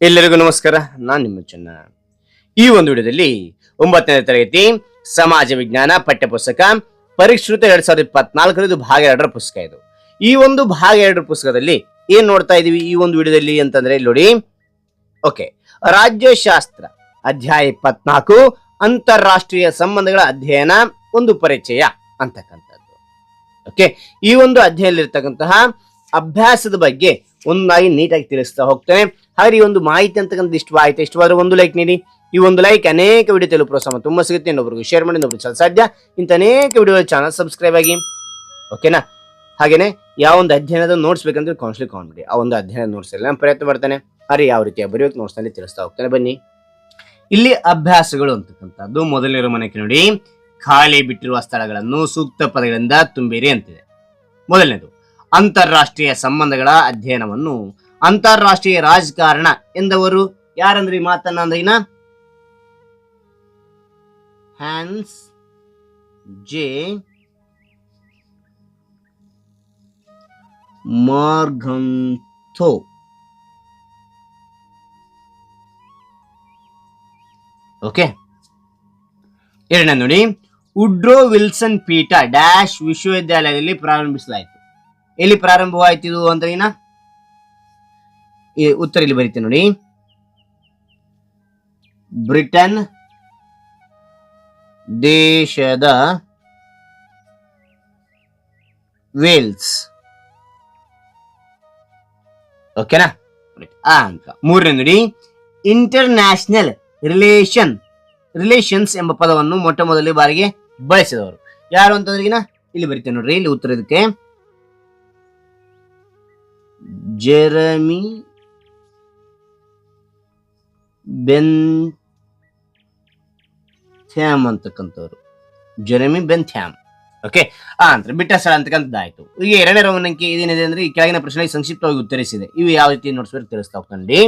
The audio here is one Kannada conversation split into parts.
ಎಲ್ಲರಿಗೂ ನಮಸ್ಕಾರ, ನಾನು ನಿಮ್ಮ ಚೆನ್ನ. ಈ ಒಂದು ವಿಡಿಯೋದಲ್ಲಿ ಒಂಬತ್ತನೇ ತರಗತಿ ಸಮಾಜ ವಿಜ್ಞಾನ ಪಠ್ಯಪುಸ್ತಕ ಪರಿಷ್ಕೃತ ಎರಡ್ ಸಾವಿರದ ಇಪ್ಪತ್ನಾಲ್ಕರದು ಭಾಗ ಎರಡರ ಪುಸ್ತಕ ಇದು. ಈ ಒಂದು ಭಾಗ ಎರಡರ ಪುಸ್ತಕದಲ್ಲಿ ಏನ್ ನೋಡ್ತಾ ಇದೀವಿ ಈ ಒಂದು ವಿಡಿಯೋದಲ್ಲಿ ಅಂತಂದ್ರೆ ಇಲ್ಲಿ ನೋಡಿ. ಓಕೆ ರಾಜ್ಯಶಾಸ್ತ್ರ ಅಧ್ಯಾಯ ಇಪ್ಪತ್ನಾಲ್ಕು, ಅಂತಾರಾಷ್ಟ್ರೀಯ ಸಂಬಂಧಗಳ ಅಧ್ಯಯನ ಒಂದು ಪರಿಚಯ ಅಂತಕ್ಕಂಥದ್ದು. ಓಕೆ ಈ ಒಂದು ಅಧ್ಯಯನದಲ್ಲಿರ್ತಕ್ಕಂತಹ ಅಭ್ಯಾಸದ ಬಗ್ಗೆ ಒಂದಾಗಿ ನೀಟಾಗಿ ತಿಳಿಸ್ತಾ ಹೋಗ್ತೇನೆ. ಹಾಗೆ ಈ ಒಂದು ಮಾಹಿತಿ ಅಂತಕ್ಕಂಥ ಇಷ್ಟ ಆಯ್ತು. ಇಷ್ಟವಾದ್ರೆ ಒಂದು ಲೈಕ್ ನೀಡಿ. ಈ ಒಂದು ಲೈಕ್ ಅನೇಕ ವಿಡಿಯೋ ತೆಲುಗು ಪ್ರೋತ್ಸಾಹ ತುಂಬ ಸಿಗುತ್ತೆ. ಇನ್ನೊಬ್ರಿಗೆ ಶೇರ್ ಮಾಡಿ ಇನ್ನೊಬ್ರು ಸಾಧ್ಯ. ಇಂಥ ಅನೇಕ ವಿಡಿಯೋ ಚಾನಲ್ ಸಬ್ಸ್ಕ್ರೈಬ್ ಆಗಿ. ಓಕೆನಾ ಹಾಗೇನೆ, ಯಾವ ಒಂದು ಅಧ್ಯಯನದ ನೋಟ್ಸ್ ಬೇಕಂದ್ರೆ ಕೌನ್ಸಿಲಿಂಗ್ ಕಾಣ್ಬಿಡಿ ಆ ಒಂದು ಅಧ್ಯಯನ ನೋಟ್ಸ್ ಎಲ್ಲ ಪ್ರಯತ್ನ ಮಾಡ್ತಾನೆ. ಅರೆ ಯಾವ ರೀತಿಯ ಬರೆಯೋಕೆ ನಲ್ಲಿ ತಿಳಿಸ್ತಾ ಹೋಗ್ತಾನೆ. ಬನ್ನಿ. ಇಲ್ಲಿ ಅಭ್ಯಾಸಗಳು ಅಂತಕ್ಕಂಥದ್ದು. ಮೊದಲಿರೋ ಮನೆಗೆ ನೋಡಿ. ಖಾಲಿ ಬಿಟ್ಟಿರುವ ಸ್ಥಳಗಳನ್ನು ಸೂಕ್ತ ಪದಗಳಿಂದ ತುಂಬಿರಿ ಅಂತಿದೆ. ಮೊದಲನೇದು, ಅಂತಾರಾಷ್ಟ್ರೀಯ ಸಂಬಂಧಗಳ ಅಧ್ಯಯನವನ್ನು ಅಂತಾರಾಷ್ಟ್ರೀಯ ರಾಜಕಾರಣ ಎಂದವರು ಯಾರಂದ್ರೆ ಮಾತನ್ನ ಅಂದ್ರಿನ ಹ್ಯಾನ್ಸ್ ಜೆ. Morgenthau okay. ಎರಡನೇ ನೋಡಿ. ಉಡ್ರೋ ವಿಲ್ಸನ್ ಪೀಠ ಡ್ಯಾಶ್ ವಿಶ್ವವಿದ್ಯಾಲಯದಲ್ಲಿ ಪ್ರಾರಂಭಿಸಲಾಯಿತು. ಎಲ್ಲಿ ಪ್ರಾರಂಭವಾಯಿತು ಅಂತ ಉತ್ತರ ಇಲ್ಲಿ ಬರೀತೀನಿ ನೋಡಿ. ಬ್ರಿಟನ್ ದೇಶದ ವೇಲ್ಸ್. ಓಕೆನಾ? ಆ ಅಂಕ ಮೂರನೇ ನೋಡಿ. ಇಂಟರ್ನ್ಯಾಷನಲ್ ರಿಲೇಷನ್, ರಿಲೇಷನ್ಸ್ ಎಂಬ ಪದವನ್ನು ಮೊಟ್ಟ ಮೊದಲ ಬಾರಿಗೆ ಬಳಸಿದವರು. ಯಾರು ಅಂತಂದ್ರಿಗಿನ ಇಲ್ಲಿ ಬರಿತೇನೆ ನೋಡ್ರಿ, ಇಲ್ಲಿ ಉತ್ತರ ಇದಕ್ಕೆ. ಜೆರಮಿ ಬೆನ್ ಥ್ಯಾಮ್ ಅಂತಕ್ಕಂಥವ್ರು. ಜೆರೆಮಿ ಬೆನ್ ಥ್ಯಾಮ್. ಓಕೆ ಆ ಅಂತ ಬಿಟ್ಟ ಸ್ಥಳ ಅಂತಕ್ಕಂಥದ್ದಾಯ್ತು. ಈಗ ಎರಡನೇ ರವನಕ್ಕೆ ಇದೇನಿದೆ ಅಂದ್ರೆ ಈ ಕೆಳಗಿನ ಪ್ರಶ್ನೆಗೆ ಸಂಕ್ಷಿಪ್ತವಾಗಿ ಉತ್ತರಿಸಿದೆ. ಇವು ಯಾವ ರೀತಿ ನೋಡ್ಸ್ಬೇಕು ತಿಳಿಸ್ತಾ ಹೋಗ್ತಾನೆ.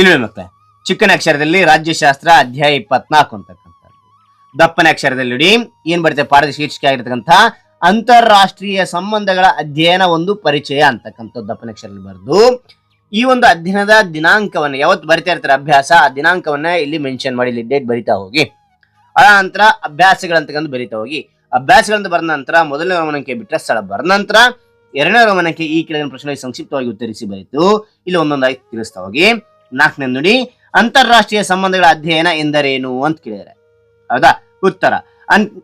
ಇಲ್ಲಿ ಮತ್ತೆ. ಚಿಕ್ಕನ ಅಕ್ಷರದಲ್ಲಿ ರಾಜ್ಯಶಾಸ್ತ್ರ ಅಧ್ಯಾಯ ಇಪ್ಪತ್ನಾಲ್ಕು ಅಂತಕ್ಕಂಥದ್ದು. ದಪ್ಪನ ಅಕ್ಷರದಲ್ಲಿ ನೋಡಿ, ಏನ್ ಬರುತ್ತೆ? ಪಾಠದ ಶೀರ್ಷಿಕೆ ಆಗಿರ್ತಕ್ಕಂಥ ಅಂತಾರಾಷ್ಟ್ರೀಯ ಸಂಬಂಧಗಳ ಅಧ್ಯಯನ ಒಂದು ಪರಿಚಯ ಅಂತಕ್ಕಂಥದ್ದು ದಪ್ಪನ ಅಕ್ಷರದಲ್ಲಿ ಬರೆದು. ಈ ಒಂದು ಅಧ್ಯಯನದ ದಿನಾಂಕವನ್ನ ಯಾವತ್ತು ಬರಿತಾ ಇರ್ತಾರೆ ಅಭ್ಯಾಸ? ಆ ದಿನಾಂಕವನ್ನ ಇಲ್ಲಿ ಮೆನ್ಷನ್ ಮಾಡಿ, ಇಲ್ಲಿ ಡೇಟ್ ಬರಿತಾ ಹೋಗಿ. ಆ ನಂತರ ಅಭ್ಯಾಸಗಳಂತಕ್ಕಂಥ ಬರಿತಾ ಹೋಗಿ. ಅಭ್ಯಾಸಗಳಂತ ಬರೆದ ನಂತರ ಮೊದಲನೇ ಗಮನಕ್ಕೆ ಬಿಟ್ಟರೆ ಸ್ಥಳ ಬರೆದ ನಂತರ ಎರಡನೇ ಗಮನಕ್ಕೆ ಈ ಕೆಳಗಿನ ಪ್ರಶ್ನೆಗೆ ಸಂಕ್ಷಿಪ್ತವಾಗಿ ಉತ್ತರಿಸಿ ಬರೀತು. ಇಲ್ಲಿ ಒಂದೊಂದಾಗಿ ತಿಳಿಸ್ತಾ ಹೋಗಿ. ನಾಲ್ಕನೇ ನುಡಿ, ಅಂತಾರಾಷ್ಟ್ರೀಯ ಸಂಬಂಧಗಳ ಅಧ್ಯಯನ ಎಂದರೇನು ಅಂತ ಕೇಳಿದರೆ. ಹೌದಾ? ಉತ್ತರ.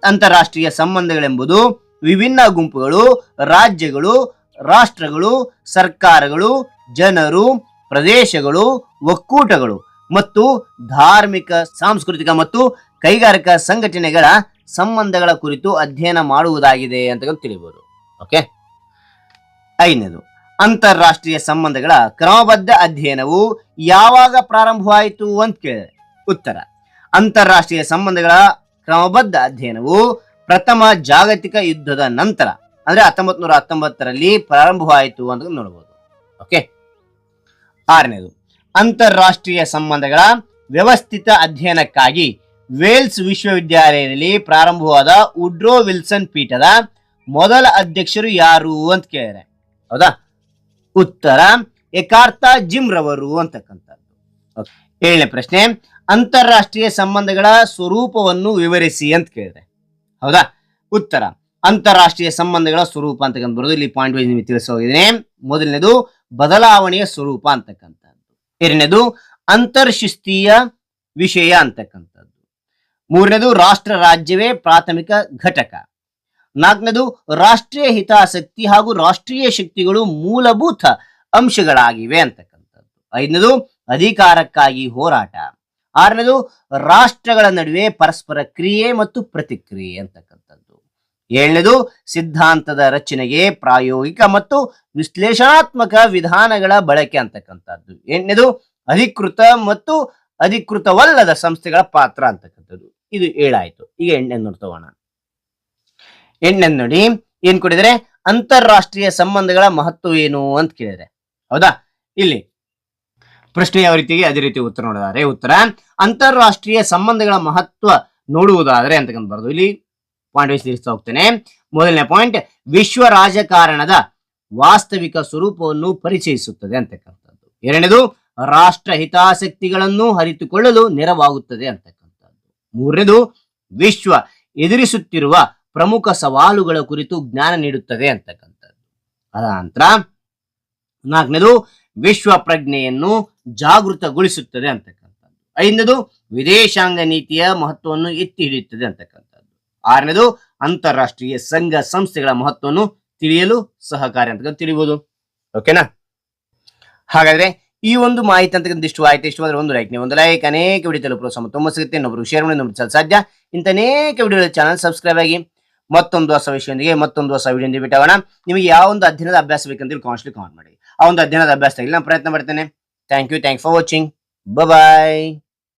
ಅಂತಾರಾಷ್ಟ್ರೀಯ ಸಂಬಂಧಗಳೆಂಬುದು ವಿಭಿನ್ನ ಗುಂಪುಗಳು, ರಾಜ್ಯಗಳು, ರಾಷ್ಟ್ರಗಳು, ಸರ್ಕಾರಗಳು ಜನರು, ಪ್ರದೇಶಗಳು, ಒಕ್ಕೂಟಗಳು ಮತ್ತು ಧಾರ್ಮಿಕ, ಸಾಂಸ್ಕೃತಿಕ ಮತ್ತು ಕೈಗಾರಿಕಾ ಸಂಘಟನೆಗಳ ಸಂಬಂಧಗಳ ಕುರಿತು ಅಧ್ಯಯನ ಮಾಡುವುದಾಗಿದೆ ಅಂತ ತಿಳಿಬಹುದು ಓಕೆ ಐದನೇದು, ಅಂತಾರಾಷ್ಟ್ರೀಯ ಸಂಬಂಧಗಳ ಕ್ರಮಬದ್ಧ ಅಧ್ಯಯನವು ಯಾವಾಗ ಪ್ರಾರಂಭವಾಯಿತು ಅಂತ ಕೇಳಿದೆ ಉತ್ತರ, ಅಂತಾರಾಷ್ಟ್ರೀಯ ಸಂಬಂಧಗಳ ಕ್ರಮಬದ್ಧ ಅಧ್ಯಯನವು ಪ್ರಥಮ ಜಾಗತಿಕ ಯುದ್ಧದ ನಂತರ, ಅಂದ್ರೆ ಹತ್ತೊಂಬತ್ ನೂರ ಹತ್ತೊಂಬತ್ತರಲ್ಲಿ ಪ್ರಾರಂಭವಾಯಿತು ಅಂತ ನೋಡಬಹುದು ಓಕೆ ಆರನೇದು, ಅಂತಾರಾಷ್ಟ್ರೀಯ ಸಂಬಂಧಗಳ ವ್ಯವಸ್ಥಿತ ಅಧ್ಯಯನಕ್ಕಾಗಿ ವೇಲ್ಸ್ ವಿಶ್ವವಿದ್ಯಾಲಯದಲ್ಲಿ ಪ್ರಾರಂಭವಾದ ಉಡ್ರೋ ವಿಲ್ಸನ್ ಪೀಠದ ಮೊದಲ ಅಧ್ಯಕ್ಷರು ಯಾರು ಅಂತ ಕೇಳಿದರೆ, ಹೌದಾ ಉತ್ತರ ಎಕಾರ್ತ ಜಿಮ್ ರವರು ಅಂತಕ್ಕಂಥದ್ದು. ಏಳನೇ ಪ್ರಶ್ನೆ, ಅಂತಾರಾಷ್ಟ್ರೀಯ ಸಂಬಂಧಗಳ ಸ್ವರೂಪವನ್ನು ವಿವರಿಸಿ ಅಂತ ಕೇಳಿದೆ ಹೌದಾ ಉತ್ತರ ಅಂತಾರಾಷ್ಟ್ರೀಯ ಸಂಬಂಧಗಳ ಸ್ವರೂಪ ಅಂತಕ್ಕಂಥ ಬರೋದು ಇಲ್ಲಿ ಪಾಯಿಂಟ್ ವೈಸ್ ನಿಮಗೆ ತಿಳಿಸಿ ಹೋಗಿದ್ದೇನೆ. ಮೊದಲನೇದು ಬದಲಾವಣೆಯ ಸ್ವರೂಪ ಅಂತಕ್ಕಂಥದ್ದು. ಎರಡನೇದು ಅಂತರ್ಶಿಸ್ತೀಯ ವಿಷಯ ಅಂತಕ್ಕಂಥದ್ದು. ಮೂರನೇದು ರಾಷ್ಟ್ರ ರಾಜ್ಯವೇ ಪ್ರಾಥಮಿಕ ಘಟಕ. ನಾಲ್ಕನೇದು ರಾಷ್ಟ್ರೀಯ ಹಿತಾಸಕ್ತಿ ಹಾಗೂ ರಾಷ್ಟ್ರೀಯ ಶಕ್ತಿಗಳು ಮೂಲಭೂತ ಅಂಶಗಳಾಗಿವೆ ಅಂತಕ್ಕಂಥದ್ದು. ಐದನೇದು ಅಧಿಕಾರಕ್ಕಾಗಿ ಹೋರಾಟ. ಆರನೇದು ರಾಷ್ಟ್ರಗಳ ನಡುವೆ ಪರಸ್ಪರ ಕ್ರಿಯೆ ಮತ್ತು ಪ್ರತಿಕ್ರಿಯೆ ಅಂತಕ್ಕಂಥದ್ದು. ಏಳನೇದು, ಸಿದ್ಧಾಂತದ ರಚನೆಗೆ ಪ್ರಾಯೋಗಿಕ ಮತ್ತು ವಿಶ್ಲೇಷಣಾತ್ಮಕ ವಿಧಾನಗಳ ಬಳಕೆ ಅಂತಕ್ಕಂಥದ್ದು. ಎಂಟನೇದು, ಅಧಿಕೃತ ಮತ್ತು ಅಧಿಕೃತವಲ್ಲದ ಸಂಸ್ಥೆಗಳ ಪಾತ್ರ ಅಂತಕ್ಕಂಥದ್ದು. ಇದು ಏಳಾಯ್ತು. ಈಗ ಎಂಟನೇ ನೋಡ್ತೋಣ ಎಂಟನೇ ನೋಡಿ, ಏನ್ ಕೊಡಿದರೆ ಅಂತಾರಾಷ್ಟ್ರೀಯ ಸಂಬಂಧಗಳ ಮಹತ್ವ ಏನು ಅಂತ ಕೇಳಿದರೆ ಹೌದಾ? ಇಲ್ಲಿ. ಪ್ರಶ್ನೆ ಯಾವ ರೀತಿಗೆ? ಅದೇ ರೀತಿ ಉತ್ತರ ನೋಡಿದ್ದಾರೆ. ಉತ್ತರ, ಅಂತಾರಾಷ್ಟ್ರೀಯ ಸಂಬಂಧಗಳ ಮಹತ್ವ ನೋಡುವುದಾದ್ರೆ ಅಂತಕ್ಕಂಥ ಬರೋದು ಇಲ್ಲಿ ಪಾಯಿಂಟ್ ತಿಳಿಸ್ತಾ ಹೋಗ್ತೇನೆ. ಮೊದಲನೇ ಪಾಯಿಂಟ್ ವಿಶ್ವ ರಾಜಕಾರಣದ ವಾಸ್ತವಿಕ ಸ್ವರೂಪವನ್ನು ಪರಿಚಯಿಸುತ್ತದೆ ಅಂತಕ್ಕಂಥದ್ದು ಎರಡನೇದು, ರಾಷ್ಟ್ರ ಹಿತಾಸಕ್ತಿಗಳನ್ನು ಅರಿತುಕೊಳ್ಳಲು ನೆರವಾಗುತ್ತದೆ ಅಂತಕ್ಕಂಥದ್ದು ಮೂರನೇದು, ವಿಶ್ವ ಎದುರಿಸುತ್ತಿರುವ ಪ್ರಮುಖ ಸವಾಲುಗಳ ಕುರಿತು ಜ್ಞಾನ ನೀಡುತ್ತದೆ ಅಂತಕ್ಕಂಥದ್ದು ಅದ ನಂತರ ನಾಲ್ಕನೇದು, ವಿಶ್ವ ಪ್ರಜ್ಞೆಯನ್ನು ಜಾಗೃತಗೊಳಿಸುತ್ತದೆ ಅಂತಕ್ಕಂಥದ್ದು ಐದನೇದು, ವಿದೇಶಾಂಗ ನೀತಿಯ ಮಹತ್ವವನ್ನು ಎತ್ತಿ ಹಿಡಿಯುತ್ತದೆ ಅಂತಕ್ಕಂಥದ್ದು ಆರನೇದು, ಅಂತಾರಾಷ್ಟ್ರೀಯ ಸಂಘ ಸಂಸ್ಥೆಗಳ ಮಹತ್ವವನ್ನು ತಿಳಿಯಲು ಸಹಕಾರಿ ಅಂತ ತಿಳಿಬಹುದು ಓಕೆನಾ ಹಾಗಾದ್ರೆ ಈ ಒಂದು ಮಾಹಿತಿ ಅಂತಕ್ಕಂಥ ಇಷ್ಟು ಆಯ್ತು? ಇಷ್ಟವಾದ್ರೆ ಒಂದು ಲೈಕ್ ನೀವು ಒಂದು ಲೈಕ್ ಅನೇಕ ವಿಡಿಯೋ ತಲುಪಲು ತುಂಬ ಸಿಗುತ್ತೆ. ಇನ್ನೊಬ್ರು ಶೇರ್ ಮಾಡಿ ನಂಬರ್ ಸಾಧ್ಯ. ಇಂಥ ಅನೇಕ ವಿಡಿಯೋ ಚಾನಲ್ ಸಬ್ಸ್ಕ್ರೈಬ್ ಆಗಿ ಮತ್ತೊಂದು ಹೊಸ ವಿಷಯದೊಂದಿಗೆ ಮತ್ತೊಂದು ಹೊಸ ವಿಡಿಯೋ ಬಿಟ್ಟವಣ ನಿಮಗೆ ಯಾವ ಒಂದು ಅಧ್ಯಯನದ ಅಭ್ಯಾಸ ಬೇಕಂತ ಕಾನ್ಸ್ಟ್ಲಿ ಕಾಮೆಂಟ್ ಮಾಡಿ. ಆ ಒಂದು ಅಧ್ಯಯನದ ಅಭ್ಯಾಸ ನಾನು ಪ್ರಯತ್ನ ಮಾಡ್ತೇನೆ thank you thank for watching bye